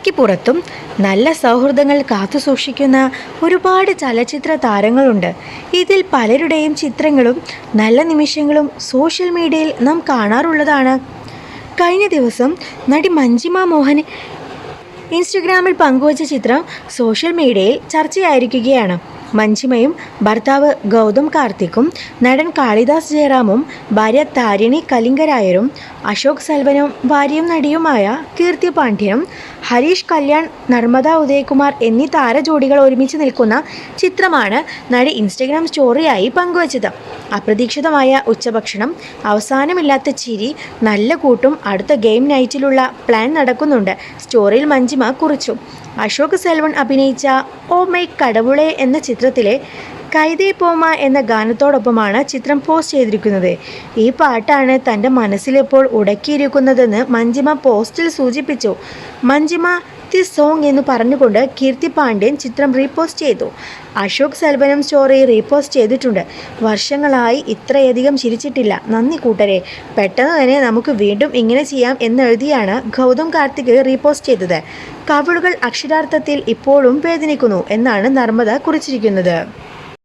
സിനിമയ്ക്ക് പുറത്തും നല്ല സൗഹൃദങ്ങൾ കാത്തുസൂക്ഷിക്കുന്ന ഒരുപാട് ചലച്ചിത്ര താരങ്ങളുണ്ട്. ഇതിൽ പലരുടെയും ചിത്രങ്ങളും നല്ല നിമിഷങ്ങളും സോഷ്യൽ മീഡിയയിൽ നാം കാണാറുള്ളതാണ്. കഴിഞ്ഞ ദിവസം നടി മഞ്ജിമ മോഹൻ ഇൻസ്റ്റഗ്രാമിൽ പങ്കുവച്ച ചിത്രം സോഷ്യൽ മീഡിയയിൽ ചർച്ചയായിരിക്കുകയാണ്. മഞ്ജിമയും ഭർത്താവ് ഗൗതം കാർത്തിക്കും നടൻ കാളിദാസ് ജയറാമും ഭാര്യ താരിണി കലിംഗരായരും അശോക് സൽവനും ഭാര്യയും നടിയുമായ കീർത്തി പാണ്ഡ്യനും ഹരീഷ് കല്യാൺ നർമ്മദ ഉദയകുമാർ എന്നീ താരജോഡികൾ ഒരുമിച്ച് നിൽക്കുന്ന ചിത്രമാണ് നടി ഇൻസ്റ്റഗ്രാം സ്റ്റോറിയായി പങ്കുവച്ചത്. അപ്രതീക്ഷിതമായ ഉച്ചഭക്ഷണം അവസാനമില്ലാത്ത ചിരി നല്ല കൂട്ടും അടുത്ത ഗെയിം നൈറ്റിലുള്ള പ്ലാൻ നടക്കുന്നുണ്ട്. സ്റ്റോറിയിൽ മഞ്ജിമ കുറിച്ചു. അശോക് സെൽവൺ അഭിനയിച്ച ഓ മൈ കടവുളെ എന്ന ചിത്രത്തിലെ കൈതേ പോമ എന്ന ഗാനത്തോടൊപ്പമാണ് ചിത്രം പോസ്റ്റ് ചെയ്തിരിക്കുന്നത്. ഈ പാട്ടാണ് തന്റെ മനസ്സിലിപ്പോൾ ഉടക്കിയിരിക്കുന്നതെന്ന് മഞ്ജിമ പോസ്റ്റിൽ സൂചിപ്പിച്ചു. മഞ്ജിമ ദി സോങ് എന്ന് പറഞ്ഞുകൊണ്ട് കീർത്തി പാണ്ഡ്യൻ ചിത്രം റീപോസ്റ്റ് ചെയ്തു. അശോക് സൽവനം സ്റ്റോറി റീപോസ്റ്റ് ചെയ്തിട്ടുണ്ട്. വർഷങ്ങളായി ഇത്രയധികം ചിരിച്ചിട്ടില്ല. നന്ദി കൂട്ടരെ. പെട്ടെന്ന് തന്നെ നമുക്ക് വീണ്ടും ഇങ്ങനെ ചെയ്യാം എന്നെഴുതിയാണ് ഗൗതം കാർത്തിക് റീപോസ്റ്റ് ചെയ്തത്. കവിളുകൾ അക്ഷരാർത്ഥത്തിൽ ഇപ്പോഴും വേദനിക്കുന്നു എന്നാണ് നർമ്മദ കുറിച്ചിരിക്കുന്നത്.